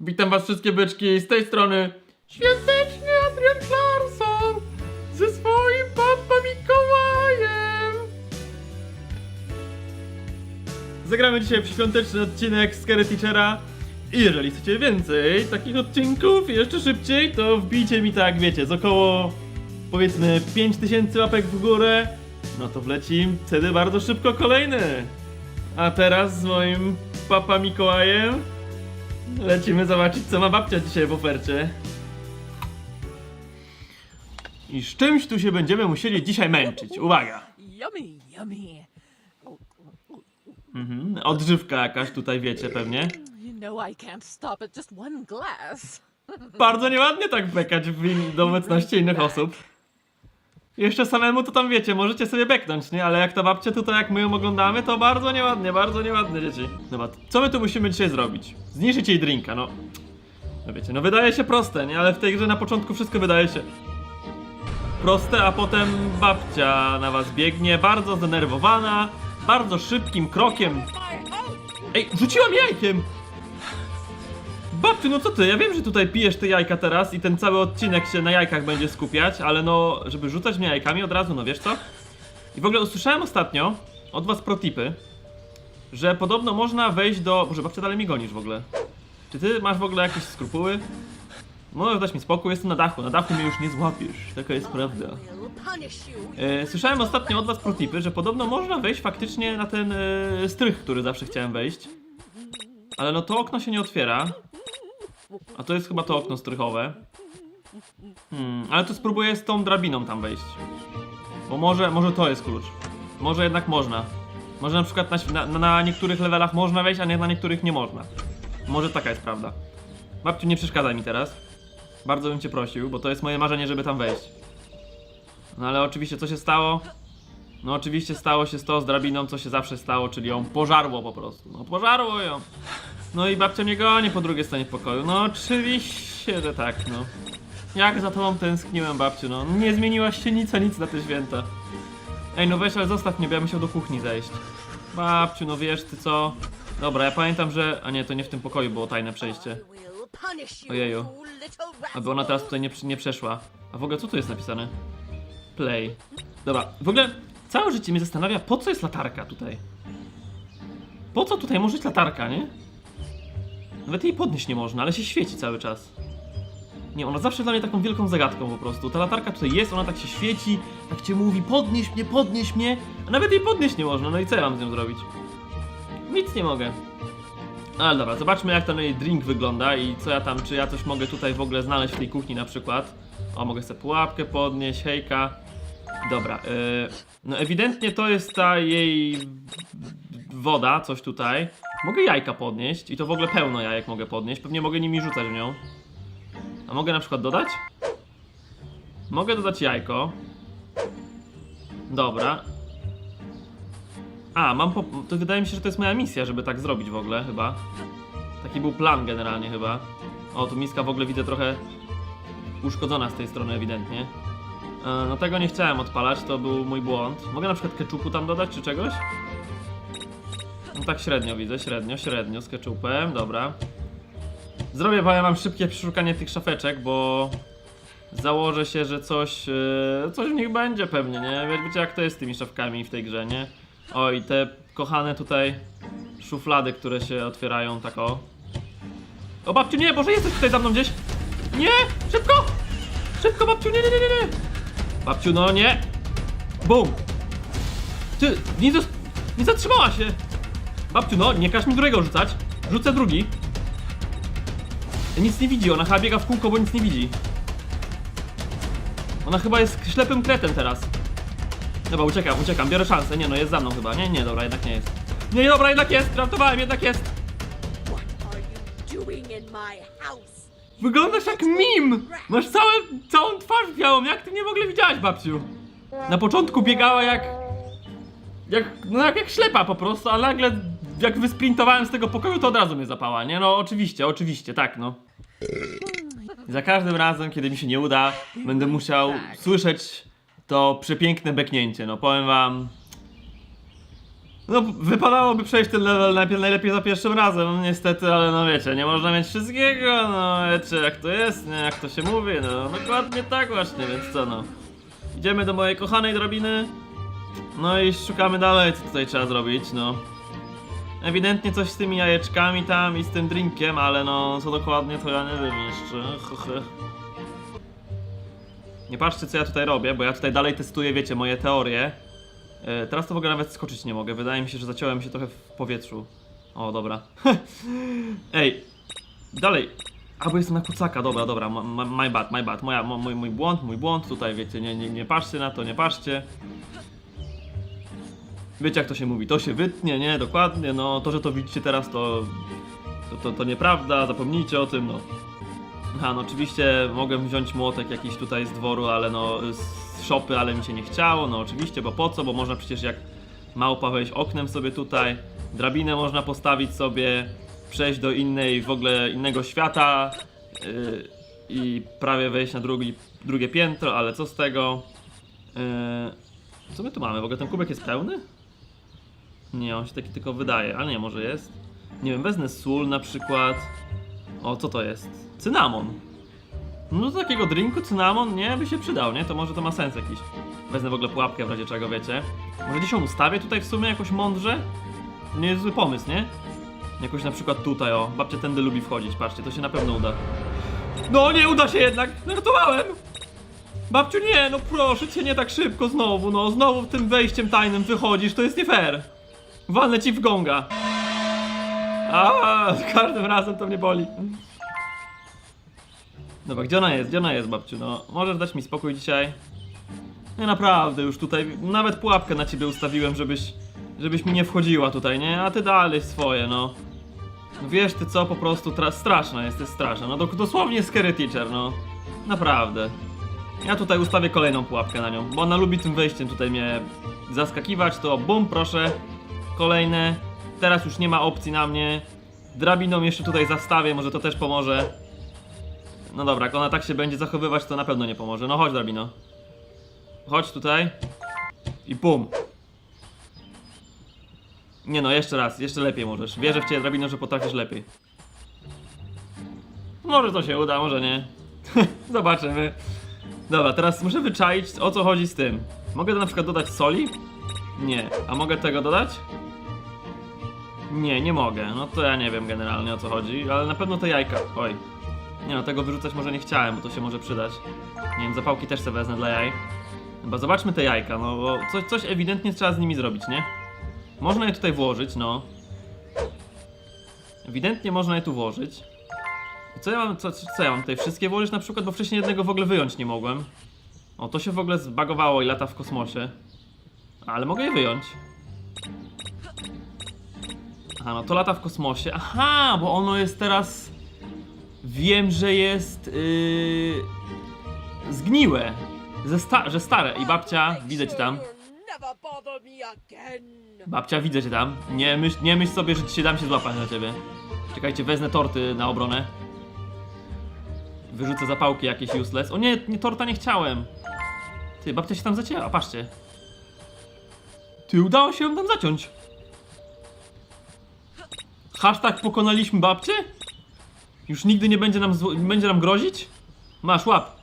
Witam was wszystkie byczki z tej strony. Świąteczny Adrian Clarkson ze swoim Papa Mikołajem. Zagramy dzisiaj w świąteczny odcinek Scary Teachera. I jeżeli chcecie więcej takich odcinków jeszcze szybciej, to wbijcie mi tak, wiecie, z około powiedzmy 5000 łapek w górę, no to wleci wtedy bardzo szybko kolejny. A teraz z moim Papa Mikołajem lecimy zobaczyć, co ma babcia dzisiaj w ofercie. I z czymś tu się będziemy musieli dzisiaj męczyć. Uwaga! Yummy, yummy. Mhm. Odżywka jakaś tutaj, wiecie pewnie. You know I can't stop at just one glass. Bardzo nieładnie tak bekać w in- do obecności innych osób. Jeszcze samemu to tam wiecie, możecie sobie beknąć, nie? Ale jak ta babcia tutaj, jak my ją oglądamy, to bardzo nieładnie, bardzo nieładnie, dzieci. Dobra, co my tu musimy dzisiaj zrobić? Zniszczyć jej drinka, no. No wiecie, no wydaje się proste, nie? Ale w tej grze na początku wszystko wydaje się proste, a potem babcia na was biegnie, bardzo zdenerwowana, bardzo szybkim krokiem. Ej, rzuciłam jajkiem! Babciu, no co ty? Ja wiem, że tutaj pijesz te jajka teraz i ten cały odcinek się na jajkach będzie skupiać, ale no, żeby rzucać mnie jajkami od razu, no wiesz co? I w ogóle usłyszałem ostatnio od was protipy, że podobno można wejść do... Boże, babcia dalej mi gonisz w ogóle. Czy ty masz w ogóle jakieś skrupuły? Możesz dać mi spokój, jestem na dachu, na dachu mnie już nie złapiesz, taka jest prawda. E, słyszałem ostatnio od was protipy, że podobno można wejść faktycznie na ten e, strych, który zawsze chciałem wejść. Ale no to okno się nie otwiera. A to jest chyba to okno strychowe. Hmm, ale to spróbuję z tą drabiną tam wejść. Bo może, może to jest klucz. Może jednak można. Może na przykład na, na, na niektórych levelach można wejść, a nie na niektórych nie można. Może taka jest prawda. Babciu, nie przeszkadzaj mi teraz. Bardzo bym cię prosił, bo to jest moje marzenie, żeby tam wejść. No ale oczywiście co się stało? No oczywiście stało się to z drabiną, co się zawsze stało, czyli ją pożarło po prostu. No pożarło ją. No i babcia mnie goni po drugiej stronie pokoju. No oczywiście, że tak, no. Jak za tobą tęskniłem, babciu, no. Nie zmieniłaś się nic, a nic na te święta. Ej, no weź, ale zostaw mnie, bo ja musiał do kuchni zejść. Babciu, no wiesz ty co? Dobra, ja pamiętam, że... A nie, to nie w tym pokoju było tajne przejście. Ojeju. Aby ona teraz tutaj nie, nie przeszła. A w ogóle co tu jest napisane? Play. Dobra, w ogóle całe życie mnie zastanawia, po co jest latarka tutaj? Po co tutaj może być latarka, nie? Nawet jej podnieść nie można, ale się świeci cały czas. Nie, ona zawsze dla mnie taką wielką zagadką po prostu. Ta latarka tutaj jest, ona tak się świeci, tak cię mówi, podnieś mnie, podnieś mnie, a nawet jej podnieść nie można, no i co ja mam z nią zrobić? Nic nie mogę. Ale dobra, zobaczmy jak ten jej drink wygląda i co ja tam, czy ja coś mogę tutaj w ogóle znaleźć w tej kuchni na przykład. O, mogę sobie pułapkę podnieść, hejka. Dobra, yy, no ewidentnie to jest ta jej woda, coś tutaj. Mogę jajka podnieść i to w ogóle pełno jajek mogę podnieść, pewnie mogę nimi rzucać w nią. A mogę na przykład dodać? Mogę dodać jajko. Dobra. A, mam po... To wydaje mi się, że to jest moja misja, żeby tak zrobić w ogóle, chyba. Taki był plan generalnie chyba. O, tu miska w ogóle widzę trochę uszkodzona z tej strony ewidentnie. E, no tego nie chciałem odpalać, to był mój błąd. Mogę na przykład keczupu tam dodać, czy czegoś? No tak średnio widzę, średnio, średnio z keczupem, dobra. Zrobię, bo ja mam szybkie przeszukanie tych szafeczek, bo założę się, że coś, e, coś w nich będzie pewnie, nie? Wie- Wiecie jak to jest z tymi szafkami w tej grze, nie? O i te kochane tutaj szuflady, które się otwierają tak o. O babciu, nie, Boże, jesteś tutaj za mną gdzieś! Nie! Szybko! Szybko, babciu, nie, nie, nie, nie! Babciu, no nie! Bum! Ty, nie, zas- nie zatrzymała się! Babciu, no, nie każ mi drugiego rzucać. Rzucę drugi. Nic nie widzi, ona chyba biega w kółko, bo nic nie widzi. Ona chyba jest ślepym kretem teraz. Dobra, uciekam, uciekam, biorę szansę. Nie no, jest za mną chyba. Nie, nie, dobra, jednak nie jest. Nie, dobra, jednak jest, żartowałem, jednak jest. What are you doing in my house? Wyglądasz jak mim! Masz całe, całą twarz białą, jak ty mnie w ogóle widziałaś, babciu? Na początku biegała jak... Jak, no jak, jak ślepa po prostu, a nagle jak wysprintowałem z tego pokoju, to od razu mnie zapała, nie? No oczywiście, oczywiście, tak no. Za każdym razem, kiedy mi się nie uda, będę musiał słyszeć to przepiękne beknięcie, no powiem wam... No, wypadałoby przejść ten level najpierw, najlepiej za pierwszym razem, no, niestety, ale no wiecie, nie można mieć wszystkiego, no wiecie jak to jest, nie, jak to się mówi, no dokładnie tak właśnie, więc co no. Idziemy do mojej kochanej drabiny, no i szukamy dalej, co tutaj trzeba zrobić, no. Ewidentnie coś z tymi jajeczkami tam i z tym drinkiem, ale no, co dokładnie to ja nie wiem jeszcze. Nie patrzcie co ja tutaj robię, bo ja tutaj dalej testuję, wiecie, moje teorie. E, Teraz to w ogóle nawet skoczyć nie mogę. Wydaje mi się, że zaciąłem się trochę w powietrzu. O, dobra. Ej, dalej. A, bo jestem na kucaka, dobra, dobra. My bad, my bad. Moja, mo- mój, mój błąd, mój błąd. Tutaj, wiecie, nie, nie, nie patrzcie na to, nie patrzcie. Wiecie jak to się mówi, to się wytnie, nie? Dokładnie, no. To, że to widzicie teraz, to... To, to, to nieprawda, zapomnijcie o tym, no. Aha, no oczywiście mogę wziąć młotek jakiś tutaj z dworu, ale no z szopy, ale mi się nie chciało, no oczywiście, bo po co, bo można przecież jak małpa wejść oknem sobie tutaj, drabinę można postawić sobie, przejść do innej, w ogóle innego świata yy, i prawie wejść na drugi, drugie piętro, ale co z tego? Yy, co my tu mamy? W ogóle ten kubek jest pełny? Nie, on się taki tylko wydaje, ale nie, może jest. Nie wiem, wezmę sól na przykład. O, co to jest? Cynamon. No do takiego drinku cynamon, nie? By się przydał, nie? To może to ma sens jakiś. Wezmę w ogóle pułapkę w razie czego, wiecie? Może gdzieś ją ustawię tutaj w sumie jakoś mądrze? Nie jest zły pomysł, nie? Jakoś na przykład tutaj, o. Babcia tędy lubi wchodzić, patrzcie, to się na pewno uda. No, nie uda się jednak! Żartowałem! Babciu, nie, no proszę cię, nie tak szybko znowu, no. Znowu tym wejściem tajnym wychodzisz, to jest nie fair. Walnę ci w gonga. A, każdym razem to mnie boli. Dobra, gdzie ona jest? Gdzie ona jest, babciu? No, możesz dać mi spokój dzisiaj? Nie, naprawdę, już tutaj nawet pułapkę na ciebie ustawiłem, żebyś, żebyś mi nie wchodziła tutaj, nie? A ty dalej swoje, no. Wiesz ty co, po prostu tra- straszna jesteś, straszna. No do- dosłownie scary teacher, no. Naprawdę. Ja tutaj ustawię kolejną pułapkę na nią, bo ona lubi tym wejściem tutaj mnie zaskakiwać, to bum, proszę. Kolejne. Teraz już nie ma opcji na mnie. Drabiną jeszcze tutaj zastawię, może to też pomoże. No dobra, jak ona tak się będzie zachowywać, to na pewno nie pomoże. No chodź, drabino. Chodź tutaj. I bum. Nie no, jeszcze raz, jeszcze lepiej możesz. Wierzę w ciebie, drabino, że potrafisz lepiej. Może to się uda, może nie. Zobaczymy. Dobra, teraz muszę wyczaić, o co chodzi z tym. Mogę na przykład dodać soli? Nie. A mogę tego dodać? Nie, nie mogę. No to ja nie wiem generalnie o co chodzi, ale na pewno te jajka. Oj. Nie no, tego wyrzucać może nie chciałem, bo to się może przydać. Nie wiem, zapałki też sobie wezmę dla jaj. Chyba zobaczmy te jajka, no bo coś, coś ewidentnie trzeba z nimi zrobić, nie? Można je tutaj włożyć, no. Ewidentnie można je tu włożyć. I Co ja mam, co, co ja mam tutaj wszystkie włożyć na przykład, bo wcześniej jednego w ogóle wyjąć nie mogłem. O, to się w ogóle zbagowało i lata w kosmosie. Ale mogę je wyjąć. Aha, no to lata w kosmosie. Aha, bo ono jest teraz. Wiem, że jest. Yy... Zgniłe. Ze sta że stare. I babcia, widzę cię tam. Babcia, widzę cię tam. Nie myśl, nie myśl sobie, że ci się dam się złapać na ciebie. Czekajcie, wezmę torty na obronę. Wyrzucę zapałki jakieś useless. O nie, nie torta nie chciałem. Ty, babcia się tam zacięła, patrzcie. Ty, udało się ją tam zaciąć. Hashtag pokonaliśmy babcię? Już nigdy nie będzie nam, będzie nam grozić? Masz, łap.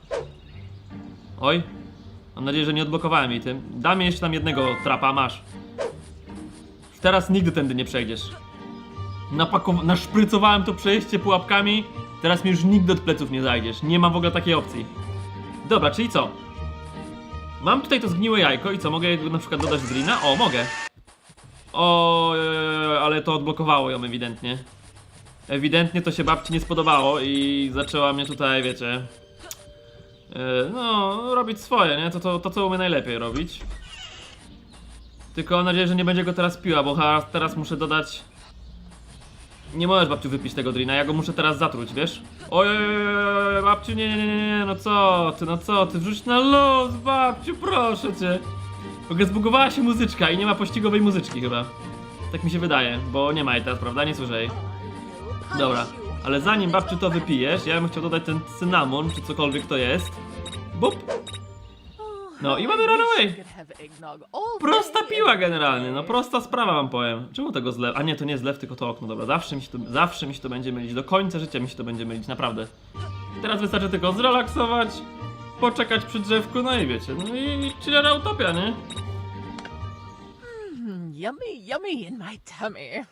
Oj. Mam nadzieję, że nie odblokowałem jej tym. Dam jej jeszcze tam jednego trapa, masz. Teraz nigdy tędy nie przejdziesz. Napakow- naszprycowałem to przejście pułapkami. Teraz mi już nigdy od pleców nie zajdziesz. Nie ma w ogóle takiej opcji. Dobra, czyli co? Mam tutaj to zgniłe jajko i co? Mogę na przykład dodać z drina? O, mogę. O, ale to odblokowało ją ewidentnie. Ewidentnie to się babci nie spodobało i zaczęła mnie tutaj, wiecie... e, No, robić swoje, nie? To, to, to co umie najlepiej robić. Tylko mam nadzieję, że nie będzie go teraz piła, bo teraz muszę dodać. Nie możesz babciu wypić tego drina, ja go muszę teraz zatruć, wiesz? Oj, oj, oj, oj, babciu, nie, nie, nie, nie, no co ty, no co ty, wrzuć na luz, babciu, proszę cię. W ogóle zbugowała się muzyczka i nie ma pościgowej muzyczki chyba. Tak mi się wydaje, bo nie ma jej teraz, prawda? Nie słyszę jej. Dobra, ale zanim babciu to wypijesz, ja bym chciał dodać ten cynamon, czy cokolwiek to jest. Bup! No i mamy runaway. Prosta piła generalnie, no prosta sprawa wam powiem. Czemu tego zlew? A nie, to nie zlew, tylko to okno, dobra. Zawsze mi się to, zawsze mi się to będzie mylić. Do końca życia mi się to będzie mylić, naprawdę. Teraz wystarczy tylko zrelaksować, poczekać przy drzewku, no i wiecie, no i chillera utopia, nie? Mm, yummy, yummy in my tummy.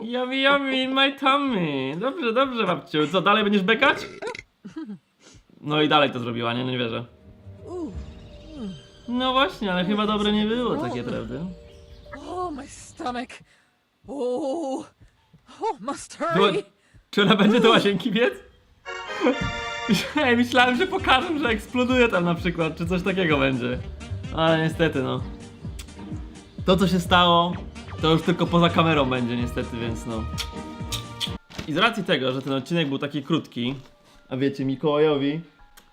Yummy yummy in my tummy. Dobrze, dobrze babciu. Co, dalej będziesz bekać? No i dalej to zrobiła, nie? No nie wierzę. No właśnie, ale chyba dobre nie było takie, prawda? oh, my stomach. Oh, oh, must hurry. Czy ona będzie do łazienki biec? Ej, myślałem, że pokażę, że eksploduje tam na przykład, czy coś takiego będzie. Ale niestety, no. To, co się stało, to już tylko poza kamerą będzie niestety, więc no. I z racji tego, że ten odcinek był taki krótki, a wiecie, Mikołajowi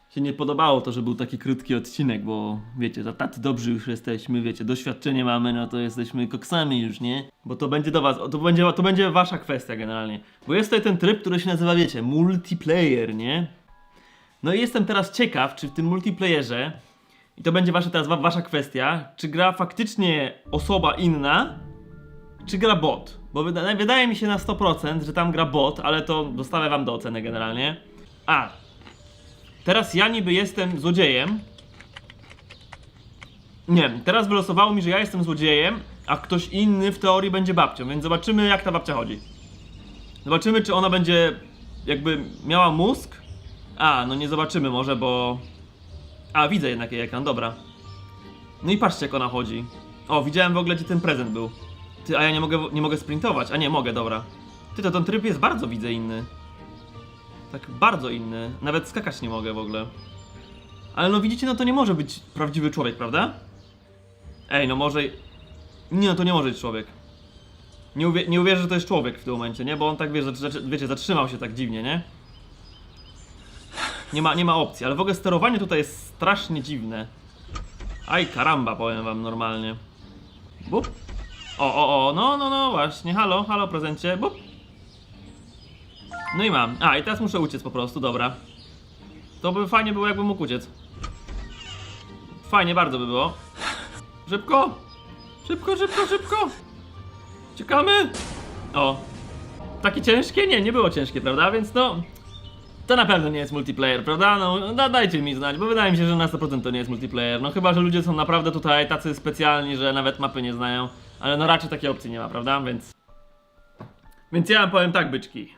się nie podobało to, że był taki krótki odcinek, bo wiecie, za tacy dobrzy już jesteśmy, wiecie, doświadczenie mamy, no to jesteśmy koksami już, nie? Bo to będzie do was, to będzie, to będzie wasza kwestia generalnie. Bo jest tutaj ten tryb, który się nazywa, wiecie, multiplayer, nie? No i jestem teraz ciekaw, czy w tym multiplayerze, i to będzie wasza teraz wa- wasza kwestia, czy gra faktycznie osoba inna, czy gra bot? Bo wyda wydaje mi się na 100%, że tam gra bot, ale to zostawię wam do oceny generalnie. A, teraz ja niby jestem złodziejem. Nie, teraz wylosowało mi, że ja jestem złodziejem, a ktoś inny w teorii będzie babcią, więc zobaczymy jak ta babcia chodzi. Zobaczymy, czy ona będzie jakby miała mózg. A, no nie zobaczymy może, bo... A, widzę jednak jej ekran, dobra. No i patrzcie jak ona chodzi. O, widziałem w ogóle gdzie ten prezent był. Ty, a ja nie mogę, nie mogę sprintować. A nie, mogę, dobra. Ty, to ten tryb jest bardzo, widzę, inny. Tak bardzo inny. Nawet skakać nie mogę w ogóle. Ale no widzicie, no to nie może być prawdziwy człowiek, prawda? Ej, no może... Nie, no to nie może być człowiek. Nie, nie uwierzę, że to jest człowiek w tym momencie, nie? Bo on tak, wie, że, wiecie, zatrzymał się tak dziwnie, nie? Nie ma, nie ma opcji, ale w ogóle sterowanie tutaj jest strasznie dziwne. Aj, karamba, powiem wam normalnie. Bup. O, o, o, no, no, no, właśnie, halo, halo, prezencie, bup. No i mam. A, i teraz muszę uciec po prostu, dobra. To by fajnie było, jakbym mógł uciec. Fajnie, bardzo by było. Szybko! Szybko, szybko, szybko! Czekamy! O. Takie ciężkie? Nie, nie było ciężkie, prawda? Więc no... To na pewno nie jest multiplayer, prawda? No, da, dajcie mi znać, bo wydaje mi się, że na 100% to nie jest multiplayer. No chyba, że ludzie są naprawdę tutaj tacy specjalni, że nawet mapy nie znają. Ale no raczej takiej opcji nie ma, prawda? Więc... Więc ja wam powiem tak, byczki.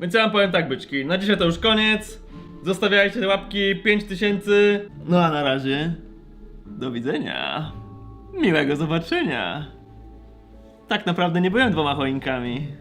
Więc ja wam powiem tak, byczki. Na dzisiaj to już koniec. Zostawiajcie te łapki 5000. No a na razie. Do widzenia. Miłego zobaczenia. Tak naprawdę nie byłem dwoma choinkami.